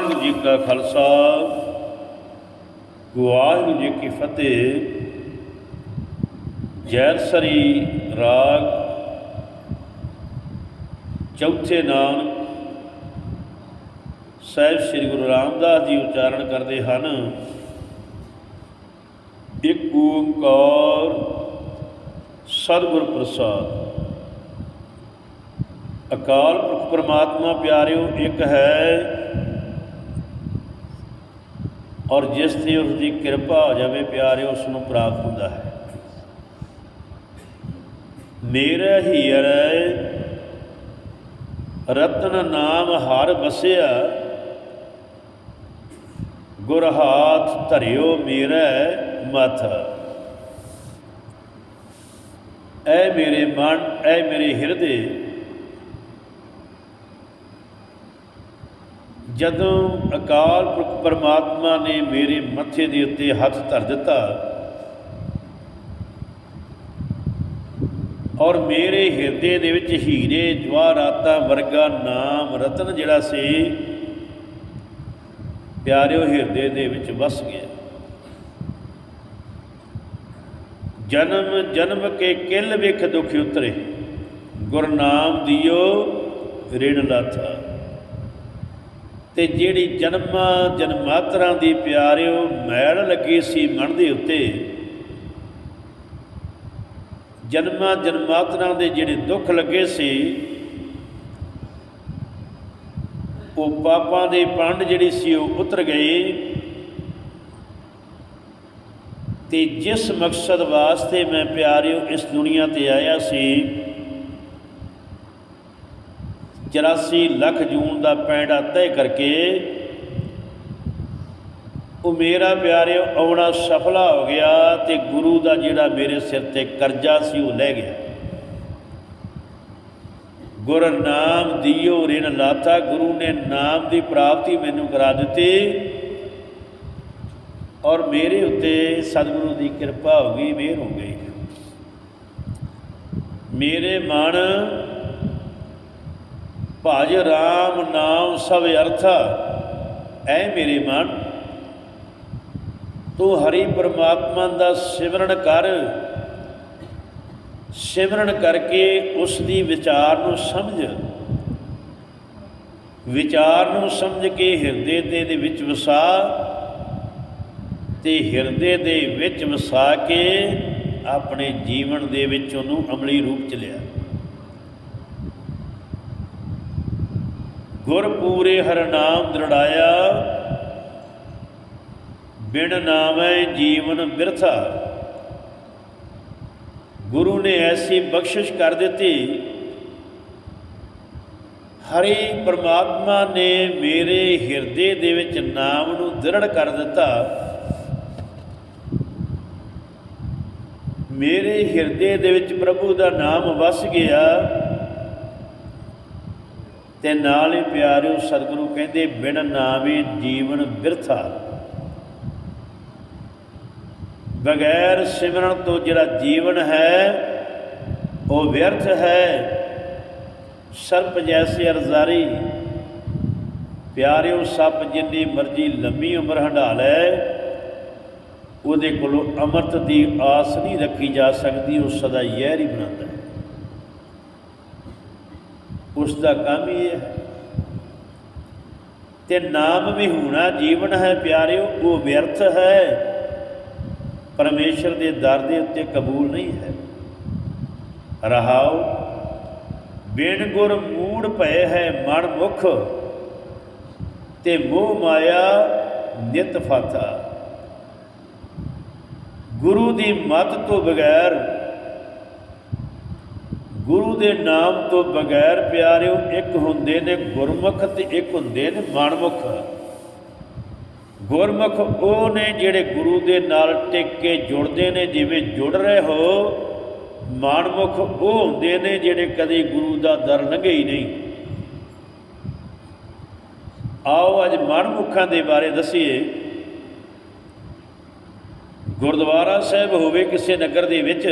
ਵਾਹਿਗੁਰੂ ਜੀ ਕਾ ਖਾਲਸਾ, ਵਾਹਿਗੁਰੂ ਜੀ ਕੀ ਫਤਿਹ। ਜੈਸਰੀ ਰਾਗ, ਚੌਥੇ ਨਾਮ ਸਾਹਿਬ ਸ੍ਰੀ ਗੁਰੂ ਰਾਮਦਾਸ ਜੀ ਉਚਾਰਨ ਕਰਦੇ ਹਨ। ਇੱਕ ਓੰਕਾਰ ਸਤਿਗੁਰ ਪ੍ਰਸਾਦ ਅਕਾਲ ਪੁਰਖ ਪਰਮਾਤਮਾ ਪਿਆਰਿਓ, ਇੱਕ ਹੈ ਔਰ ਜਿਸ ਤੇ ਉਸ ਦੀ ਕਿਰਪਾ ਹੋ ਜਾਵੇ ਪਿਆਰੇ, ਉਸ ਨੂੰ ਪ੍ਰਾਪਤ ਹੁੰਦਾ ਹੈ। ਮੇਰਾ ਹੀਰ ਰਤਨ ਨਾਮ ਹਰ ਵਸਿਆ, ਗੁਰ ਹਾਥ ਧਰਿਓ ਮੇਰਾ ਮਥ। ਐ ਮੇਰੇ ਮਨ, ਐ ਮੇਰੇ ਹਿਰਦੇ ਜਦੋਂ ਅਕਾਲ ਪੁਰਖ ਪਰਮਾਤਮਾ ਨੇ ਮੇਰੇ ਮੱਥੇ ਦੇ ਉੱਤੇ ਹੱਥ ਧਰ ਦਿੱਤਾ ਔਰ ਮੇਰੇ ਹਿਰਦੇ ਦੇ ਵਿੱਚ ਹੀਰੇ ਜਵਾਹਰਾਤਾਂ ਵਰਗਾ ਨਾਮ ਰਤਨ ਜਿਹੜਾ ਸੀ, ਪਿਆਰਿਓ ਹਿਰਦੇ ਦੇ ਵਿੱਚ ਵਸ ਗਿਆ। ਜਨਮ ਜਨਮ ਕੇ ਕਿਲ ਵੇਖ ਦੁਖ ਉਤਰੇ। ਗੁਰਨਾਮ ਦਿਓ ਰਿਣ ਲਾਥਾ। ਤੇ ਜਿਹੜੀ ਜਨਮਾਂ ਜਨਮਾਤਰਾਂ ਦੀ ਪਿਆਰਿਓ ਮੈਲ ਲੱਗੀ ਸੀ ਮਨ ਦੇ ਉੱਤੇ, ਜਨਮਾਂ ਜਨਮਾਤਰਾਂ ਦੇ ਜਿਹੜੇ ਦੁੱਖ ਲੱਗੇ ਸੀ, ਉਹ ਪਾਪਾਂ ਦੇ ਪੰਡ ਜਿਹੜੀ ਸੀ ਉਹ ਉਤਰ ਗਏ। ਤੇ ਜਿਸ ਮਕਸਦ ਵਾਸਤੇ ਮੈਂ ਪਿਆਰਿਓ ਇਸ ਦੁਨੀਆ ਤੇ ਆਇਆ ਸੀ 84 ਲੱਖ ਜੂਨ ਦਾ ਪੈਂਡਾ ਤੈਅ ਕਰਕੇ ਉਹ ਮੇਰਾ ਪਿਆਰਿਓ, ਆਉਣਾ ਸਫਲਾ ਹੋ ਗਿਆ ਤੇ ਗੁਰੂ ਦਾ ਜਿਹੜਾ ਮੇਰੇ ਸਿਰ ਤੇ ਕਰਜ਼ਾ ਸੀ ਉਹ ਲੈ ਗਿਆ। ਗੁਰ ਨਾਮ ਦਿਓ, ਰਿਣ ਲਾਤਾ ਗੁਰੂ ਨੇ ਨਾਮ ਦੀ ਪ੍ਰਾਪਤੀ ਮੈਨੂੰ ਕਰਾ ਦਿੱਤੀ ਔਰ ਮੇਰੇ ਉੱਤੇ ਸਤਿਗੁਰੂ ਦੀ ਕਿਰਪਾ ਹੋ ਗਈ, ਮਿਹਰ ਹੋ ਗਈ। ਮੇਰੇ ਮਨ ਭਜ ਰਾਮ ਨਾਮ ਸਭ ਅਰਥਾ ਐ ਮੇਰੇ ਮਨ, ਤੂੰ ਹਰੀ ਪਰਮਾਤਮਾ ਦਾ ਸਿਮਰਨ ਕਰ। ਸਿਮਰਨ ਕਰਕੇ ਉਸ ਦੀ ਵਿਚਾਰ ਨੂੰ ਸਮਝ। ਵਿਚਾਰ ਨੂੰ ਸਮਝ ਕੇ ਹਿਰਦੇ ਦੇ ਦੇ ਵਿੱਚ ਵਸਾ ਤੇ ਹਿਰਦੇ ਦੇ ਵਿੱਚ ਵਸਾ ਕੇ ਆਪਣੇ ਜੀਵਨ ਦੇ ਵਿੱਚ ਉਹਨੂੰ ਅਮਲੀ ਰੂਪ ਚ ਲਿਆ। ਗੁਰ ਪੂਰੇ ਹਰ ਨਾਮ ਦ੍ਰਿੜਾਇਆ, ਬਿਨ ਨਾਮੈ ਜੀਵਨ ਬਿਰਥਾ। ਗੁਰੂ ਨੇ ਐਸੀ ਬਖਸ਼ਿਸ਼ ਕਰ ਦਿੱਤੀ, ਹਰੀ ਪ੍ਰਮਾਤਮਾ ਨੇ ਮੇਰੇ ਹਿਰਦੇ ਦੇ ਵਿੱਚ ਨਾਮ ਨੂੰ ਦ੍ਰਿੜ ਕਰ ਦਿੱਤਾ। ਮੇਰੇ ਹਿਰਦੇ ਦੇ ਵਿੱਚ ਪ੍ਰਭੂ ਦਾ ਨਾਮ ਵਸ ਗਿਆ। ਤੇ ਨਾਲ ਹੀ ਪਿਆਰਿਓ ਸਤਿਗੁਰੂ ਕਹਿੰਦੇ, ਬਿਨ ਨਾਮੇ ਜੀਵਨ ਬਿਰਥਾ ਬਗੈਰ ਸਿਮਰਨ ਤੋਂ ਜਿਹੜਾ ਜੀਵਨ ਹੈ, ਉਹ ਵਿਅਰਥ ਹੈ। ਸਰਪ ਜੈਸੇ ਅਰਜ਼ਾਰੀ, ਪਿਆਰਿਓ ਸੱਪ ਜਿੰਨੀ ਮਰਜ਼ੀ ਲੰਮੀ ਉਮਰ ਹੰਡਾ ਲੈ, ਉਹਦੇ ਕੋਲੋਂ ਅੰਮ੍ਰਿਤ ਦੀ ਆਸ ਨਹੀਂ ਰੱਖੀ ਜਾ ਸਕਦੀ, ਉਹ ਸਦਾ ਜ਼ਹਿਰ ਹੀ ਬਣਾਉਂਦਾ। ਉਸ ਦਾ ਕੰਮ ਹੀ ਹੈ। ਤੇ ਨਾਮ ਵਿਹੂਣਾ ਜੀਵਨ ਹੈ ਪਿਆਰਿਓ, ਉਹ ਵਿਅਰਥ ਹੈ। ਪਰਮੇਸ਼ਰ ਦੇ ਦਰ ਦੇ ਉੱਤੇ ਕਬੂਲ ਨਹੀਂ ਹੈ। ਰਹਾਉ ਬਿਨ ਗੁਰ ਮੂੜ ਭਏ ਹੈ ਮਨ ਮੁਖ, ਤੇ ਮੋਹ ਮਾਇਆ ਨਿਤ ਫਾਤਾ ਗੁਰੂ ਦੀ ਮਤ ਤੋਂ ਬਗੈਰ ਗੁਰੂ ਦੇ ਨਾਮ ਤੋਂ ਬਗੈਰ ਪਿਆਰਿਓ, ਇੱਕ ਹੁੰਦੇ ਨੇ ਗੁਰਮੁਖ ਤੇ ਇੱਕ ਹੁੰਦੇ ਨੇ ਮਨਮੁਖ ਗੁਰਮੁਖ ਉਹ ਨੇ ਜਿਹੜੇ ਗੁਰੂ ਦੇ ਨਾਲ ਟਿਕ ਕੇ ਜੁੜਦੇ ਨੇ, ਜਿਵੇਂ ਜੁੜ ਰਹੇ ਹੋ ਮਨਮੁਖ ਉਹ ਹੁੰਦੇ ਨੇ ਜਿਹੜੇ ਕਦੇ ਗੁਰੂ ਦਾ ਦਰ ਲੰਘੇ ਹੀ ਨਹੀਂ। ਆਓ ਅੱਜ ਮਨਮੁਖਾਂ ਦੇ ਬਾਰੇ ਦਸੀਏ। ਗੁਰਦੁਆਰਾ ਸਾਹਿਬ ਹੋਵੇ ਕਿਸੇ ਨਗਰ ਦੇ ਵਿੱਚ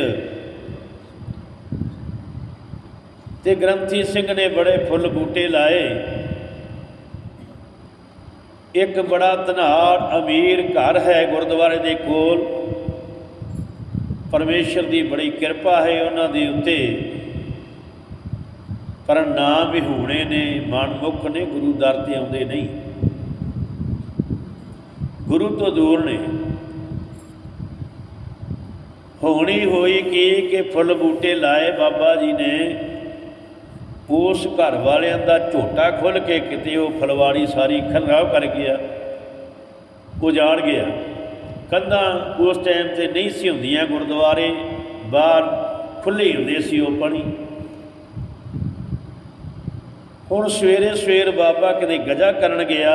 ਤੇ ਗ੍ਰੰਥੀ ਸਿੰਘ ਨੇ ਬੜੇ ਫੁੱਲ ਬੂਟੇ ਲਾਏ। ਇੱਕ ਬੜਾ ਧਨਾੜ ਅਮੀਰ ਘਰ ਹੈ ਗੁਰਦੁਆਰੇ ਦੇ ਕੋਲ। ਪਰਮੇਸ਼ਰ ਦੀ ਬੜੀ ਕਿਰਪਾ ਹੈ ਉਹਨਾਂ ਦੇ ਉੱਤੇ। ਪਰ ਨਾਮ ਵੀ ਹੋਣੇ ਨੇ ਮਨਮੁਖ ਨੇ, ਗੁਰੂ ਦਰ ਤੇ ਆਉਂਦੇ ਨਹੀਂ। ਗੁਰੂ ਤੋਂ ਦੂਰ ਨੇ। ਹੋਣੀ ਹੋਈ ਕੀ ਕਿ ਫੁੱਲ ਬੂਟੇ ਲਾਏ ਬਾਬਾ ਜੀ ਨੇ। ਉਸ ਘਰ ਵਾਲਿਆਂ ਦਾ ਝੋਟਾ ਖੁੱਲ ਕੇ ਕਿਤੇ ਉਹ ਫਲਵਾੜੀ ਸਾਰੀ ਖਰਾਬ ਕਰ ਗਿਆ ਉਜਾੜ ਗਿਆ। ਕੰਧਾਂ ਉਸ ਟਾਈਮ ਤੇ ਨਹੀਂ ਸੀ ਹੁੰਦੀਆਂ ਗੁਰਦੁਆਰੇ, ਬਾਹਰ ਖੁੱਲੇ ਹੁੰਦੇ ਸੀ ਉਹ ਪਾਣੀ। ਹੁਣ ਸਵੇਰੇ ਸਵੇਰ ਬਾਬਾ ਕਿਤੇ ਗਜਾ ਕਰਨ ਗਿਆ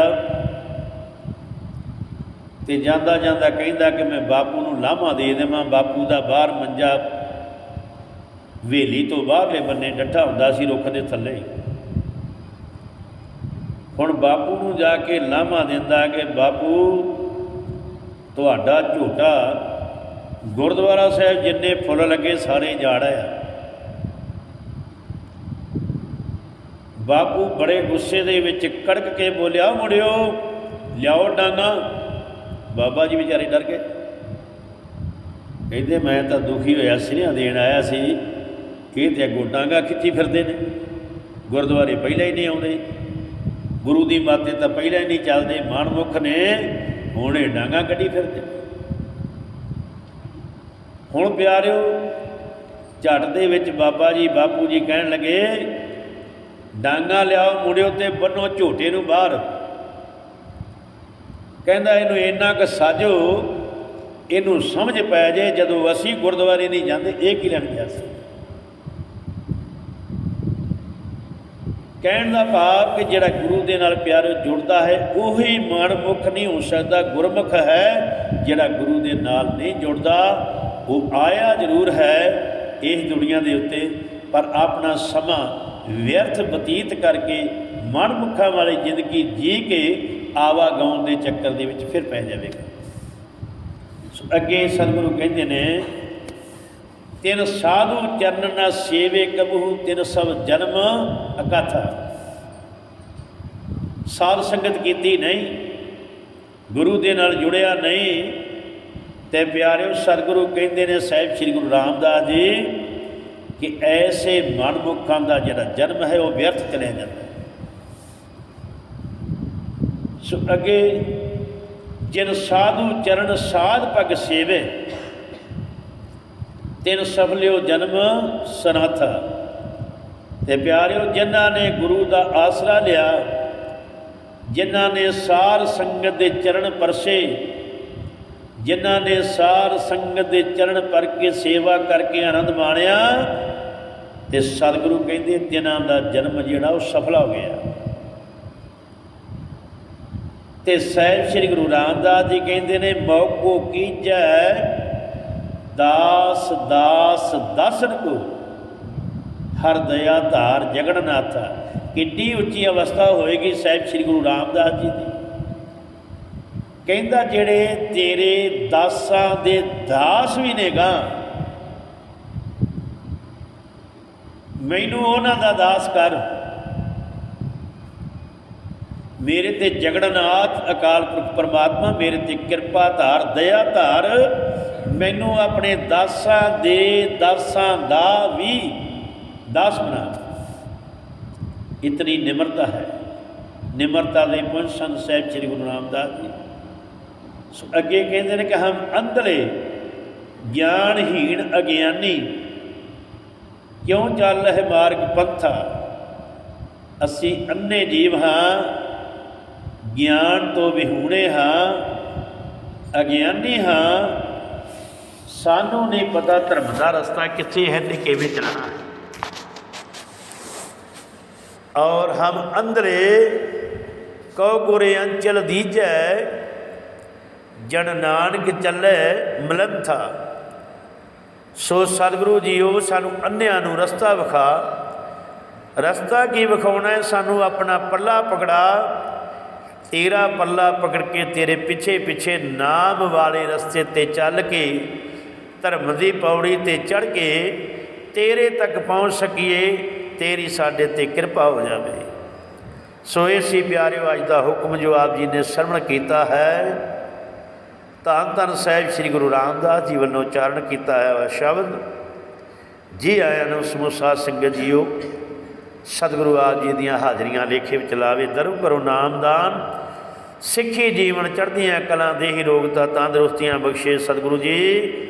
ਤੇ ਜਾਂਦਾ ਜਾਂਦਾ ਕਹਿੰਦਾ ਕਿ ਮੈਂ ਬਾਪੂ ਨੂੰ ਲਾਮਾ ਦੇ ਦੇਵਾਂ, ਬਾਪੂ ਦਾ ਬਾਹਰ ਮੰਜਾ ਵੇਲੀ ਤੋਂ ਬਾਹਰਲੇ ਬੰਨੇ ਡੱਠਾ ਹੁੰਦਾ ਸੀ ਰੁੱਖ ਦੇ ਥੱਲੇ। ਹੁਣ ਬਾਪੂ ਨੂੰ ਜਾ ਕੇ ਲਾਮਾ ਦਿੰਦਾ ਕਿ ਬਾਪੂ, ਤੁਹਾਡਾ ਝੋਟਾ ਗੁਰਦੁਆਰਾ ਸਾਹਿਬ ਜਿੰਨੇ ਫੁੱਲ ਲੱਗੇ ਸਾਰੇ ਜਾੜਿਆ ਬਾਪੂ ਬੜੇ ਗੁੱਸੇ ਦੇ ਵਿੱਚ ਕੜਕ ਕੇ ਬੋਲਿਆ ਮੁੜਿਓ ਲਿਆਓ ਡਾਂਗਾ। ਬਾਬਾ ਜੀ ਵਿਚਾਰੇ ਡਰ ਗਏ। ਕਹਿੰਦੇ, ਮੈਂ ਤਾਂ ਦੁਖੀ ਹੋਇਆ, ਸਿਰਿਆਂ ਦੇਣ ਆਇਆ ਸੀ। ਇਹ ਤੇ ਅੱਗੋਂ ਡਾਂਗਾ ਖਿੱਚੀ ਫਿਰਦੇ ਨੇ? ਗੁਰਦੁਆਰੇ ਪਹਿਲਾਂ ਹੀ ਨਹੀਂ ਆਉਂਦੇ। ਗੁਰੂ ਦੀ ਮਾਤੇ ਤਾਂ ਪਹਿਲਾਂ ਹੀ ਨਹੀਂ ਚੱਲਦੇ। ਮਾਨਮੁਖ ਨੇ, ਹੁਣ ਇਹ ਡਾਂਗਾ ਕੱਢੀ ਫਿਰਦੇ। ਹੁਣ ਪਿਆਰਿਓ, ਝੱਟ ਦੇ ਵਿੱਚ ਬਾਬਾ ਜੀ, ਬਾਪੂ ਜੀ ਕਹਿਣ ਲੱਗੇ, ਡਾਂਗਾ ਲਿਆਓ ਮੁੰਡਿਓ ਤੇ ਬੰਨੋ ਝੋਟੇ ਨੂੰ ਬਾਹਰ। ਕਹਿੰਦਾ, ਇਹਨੂੰ ਇੰਨਾ ਕੁ ਸਾਜੋ, ਇਹਨੂੰ ਸਮਝ ਪੈ ਜੇ ਜਦੋਂ ਅਸੀਂ ਗੁਰਦੁਆਰੇ ਨਹੀਂ ਜਾਂਦੇ, ਇਹ ਕੀ ਲੈਣ ਗਿਆ ਸੀ? ਕਹਿਣ ਦਾ ਭਾਵ ਕਿ ਜਿਹੜਾ ਗੁਰੂ ਦੇ ਨਾਲ ਪਿਆਰ ਜੁੜਦਾ ਹੈ, ਉਹੀ ਮਨਮੁਖ ਨਹੀਂ ਹੋ ਸਕਦਾ, ਗੁਰਮੁਖ ਹੈ, ਜਿਹੜਾ ਗੁਰੂ ਦੇ ਨਾਲ ਨਹੀਂ ਜੁੜਦਾ। ਉਹ ਆਇਆ ਜ਼ਰੂਰ ਹੈ ਇਸ ਦੁਨੀਆ ਦੇ ਉੱਤੇ, ਪਰ ਆਪਣਾ ਸਮਾਂ ਵਿਅਰਥ ਬਤੀਤ ਕਰਕੇ ਮਨਮੁਖਾਂ ਵਾਲੀ ਜ਼ਿੰਦਗੀ ਜੀ ਕੇ ਆਵਾਗਾਉਣ ਦੇ ਚੱਕਰ ਦੇ ਵਿੱਚ ਫਿਰ ਪੈ ਜਾਵੇਗਾ। ਅੱਗੇ ਸਤਿਗੁਰੂ ਕਹਿੰਦੇ ਨੇ ਤਿਨ ਸਾਧੂ ਚਰਨ ਨਾ ਸੇਵੇ ਕਬੂ ਤਿਨ ਸਭ ਜਨਮ ਅਕਥ। ਸਾਧ ਸੰਗਤ ਕੀਤੀ ਨਹੀਂ, ਗੁਰੂ ਦੇ ਨਾਲ ਜੁੜਿਆ ਨਹੀਂ, ਤੇ ਪਿਆਰਿਓ, ਸਤਿਗੁਰੂ ਕਹਿੰਦੇ ਨੇ ਸਾਹਿਬ ਸ੍ਰੀ ਗੁਰੂ ਰਾਮਦਾਸ ਜੀ ਕਿ ਐਸੇ ਮਨਮੁਖਾਂ ਦਾ ਜਿਹੜਾ ਜਨਮ ਹੈ, ਉਹ ਵਿਅਰਥ ਚਲਿਆ ਜਾਂਦਾ ਸੋ ਅੱਗੇ, ਜਿਨ ਸਾਧੂ ਚਰਨ ਸਾਧ ਪਗ ਸੇਵੇ ਤਿਨ ਸਫਲਿਓ ਜਨਮ ਸਨਾਥਾ। ਤੇ ਪਿਆਰਿਓ, ਜਿਨ੍ਹਾਂ ਨੇ ਗੁਰੂ ਦਾ ਆਸਰਾ ਲਿਆ, ਜਿਨ੍ਹਾਂ ਨੇ ਸਾਰ ਸੰਗਤ ਦੇ ਚਰਨ ਪਰਸੇ, ਜਿਨ੍ਹਾਂ ਨੇ ਸਾਰ ਸੰਗਤ ਦੇ ਚਰਨ ਪਰ ਕੇ ਸੇਵਾ ਕਰਕੇ ਆਨੰਦ ਮਾਣਿਆ, ਤੇ ਸਤਿਗੁਰੂ ਕਹਿੰਦੇ ਤਿਨਾਂ ਦਾ ਜਨਮ ਜਿਹੜਾ ਉਹ ਸਫਲਾ ਹੋ ਗਿਆ। ਤੇ ਸਾਹਿਬ ਸ੍ਰੀ ਗੁਰੂ ਰਾਮਦਾਸ ਜੀ ਕਹਿੰਦੇ ਨੇ, ਮੌਕੋ ਕੀਜੈ ਦਾਸ ਦਾਸ, ਦਸਨ ਕੋ। ਹਰ ਦਇਆ ਧਾਰ ਜਗਨਨਾਥ। ਕਿੱਡੀ ਉੱਚੀ ਅਵਸਥਾ ਹੋਏਗੀ ਸਾਹਿਬ ਸ੍ਰੀ ਗੁਰੂ ਰਾਮਦਾਸ ਜੀ ਦੀ। ਕਹਿੰਦਾ, ਜਿਹੜੇ ਤੇਰੇ ਦਾਸਾਂ ਦੇ ਦਾਸ ਵੀ ਨੇਗਾ ਮੈਨੂੰ ਉਹਨਾਂ ਦਾ ਦਾਸ ਕਰ। ਮੇਰੇ ਤੇ ਜਗਨਨਾਥ ਅਕਾਲ ਪੁਰਖ ਪਰਮਾਤਮਾ, ਮੇਰੇ ਤੇ ਕਿਰਪਾ ਧਾਰ, ਦਇਆ ਧਾਰ ਮੈਨੂੰ ਆਪਣੇ ਦਾਸਾਂ ਦੇ ਦਾਸਾਂ ਦਾ ਵੀ ਦਾਸ ਬਣਾ ਇਤਨੀ ਨਿਮਰਤਾ ਹੈ। ਨਿਮਰਤਾ ਦੇ ਪੁੰਜ ਸੰਤ ਸਾਹਿਬ ਸ੍ਰੀ ਗੁਰੂ ਰਾਮਦਾਸ ਜੀ। ਸੋ ਅੱਗੇ ਕਹਿੰਦੇ ਨੇ ਕਿ ਹਮ ਅੰਧਲੇ, ਗਿਆਨਹੀਣ ਅਗਿਆਨੀ। ਕਿਉਂ ਚੱਲ ਹੈ ਮਾਰਗ ਪੰਥਾ? ਅਸੀਂ ਅੰਨੇ ਜੀਵ ਹਾਂ, ਗਿਆਨ ਤੋਂ ਵਿਹੂਣੇ ਹਾਂ, ਅਗਿਆਨੀ ਹਾਂ ਸਾਨੂੰ ਨਹੀਂ ਪਤਾ ਧਰਮ ਦਾ ਰਸਤਾ ਕਿੱਥੇ ਹੈ ਤੇ ਕਿਵੇਂ ਚੱਲਣਾ ਹੈ। ਔਰ ਹਮ ਅੰਦਰੇ ਕਉ ਗੁਰੇ ਅੰਚਲ ਦੀਜੈ, ਜਨ ਨਾਨਕ ਚੱਲੇ ਮਲੰਥਾ। ਸੋ ਸਤਿਗੁਰੂ ਜੀਓ, ਸਾਨੂੰ ਅੰਨਿਆਂ ਨੂੰ ਰਸਤਾ ਵਿਖਾ। ਰਸਤਾ ਕੀ ਵਿਖਾਉਣਾ ਹੈ? ਸਾਨੂੰ ਆਪਣਾ ਪੱਲਾ ਪਕੜਾ। ਤੇਰਾ ਪੱਲਾ ਪਕੜ ਕੇ ਤੇਰੇ ਪਿੱਛੇ ਪਿੱਛੇ ਨਾਮ ਵਾਲੇ ਰਸਤੇ ਤੇ ਚੱਲ ਕੇ ਧਰਮ ਦੀ ਪੌੜੀ ਤੇ ਚੜ ਕੇ ਤੇਰੇ ਤੱਕ ਪਹੁੰਚ ਸਕੀਏ, ਤੇਰੀ ਸਾਡੇ ਤੇ ਕਿਰਪਾ ਹੋ ਜਾਵੇ। ਸੋ ਇਹ ਸੀ ਪਿਆਰਿਓ, ਅੱਜ ਦਾ ਹੁਕਮ ਜੋ ਆਪ ਜੀ ਨੇ ਸਰਵਣ ਕੀਤਾ ਹੈ। ਧੰਨ ਧੰਨ ਸਾਹਿਬ ਸ੍ਰੀ ਗੁਰੂ ਰਾਮਦਾਸ ਜੀ ਵੱਲੋਂ ਉਚਾਰਨ ਕੀਤਾ ਹੈ ਉਹ ਸ਼ਬਦ। ਜੀ ਆਇਆਂ ਨੂੰ ਸਮੂਸਾ ਸਾਧ ਸੰਗਤ ਜੀਓ, ਸਤਿਗੁਰੂ ਆਪ ਜੀ ਦੀਆਂ ਹਾਜ਼ਰੀਆਂ ਲੇਖੇ ਵਿੱਚ ਲਾਵੇ ਦਰੁ ਕਰੋ ਨਾਮਦਾਨ ਸਿੱਖੀ ਜੀਵਨ ਚੜ੍ਹਦੀਆਂ ਕਲਾਂ, ਦੇਹੀ ਰੋਗਤਾ ਤੰਦਰੁਸਤੀਆਂ ਬਖਸ਼ੇ ਸਤਿਗੁਰੂ ਜੀ।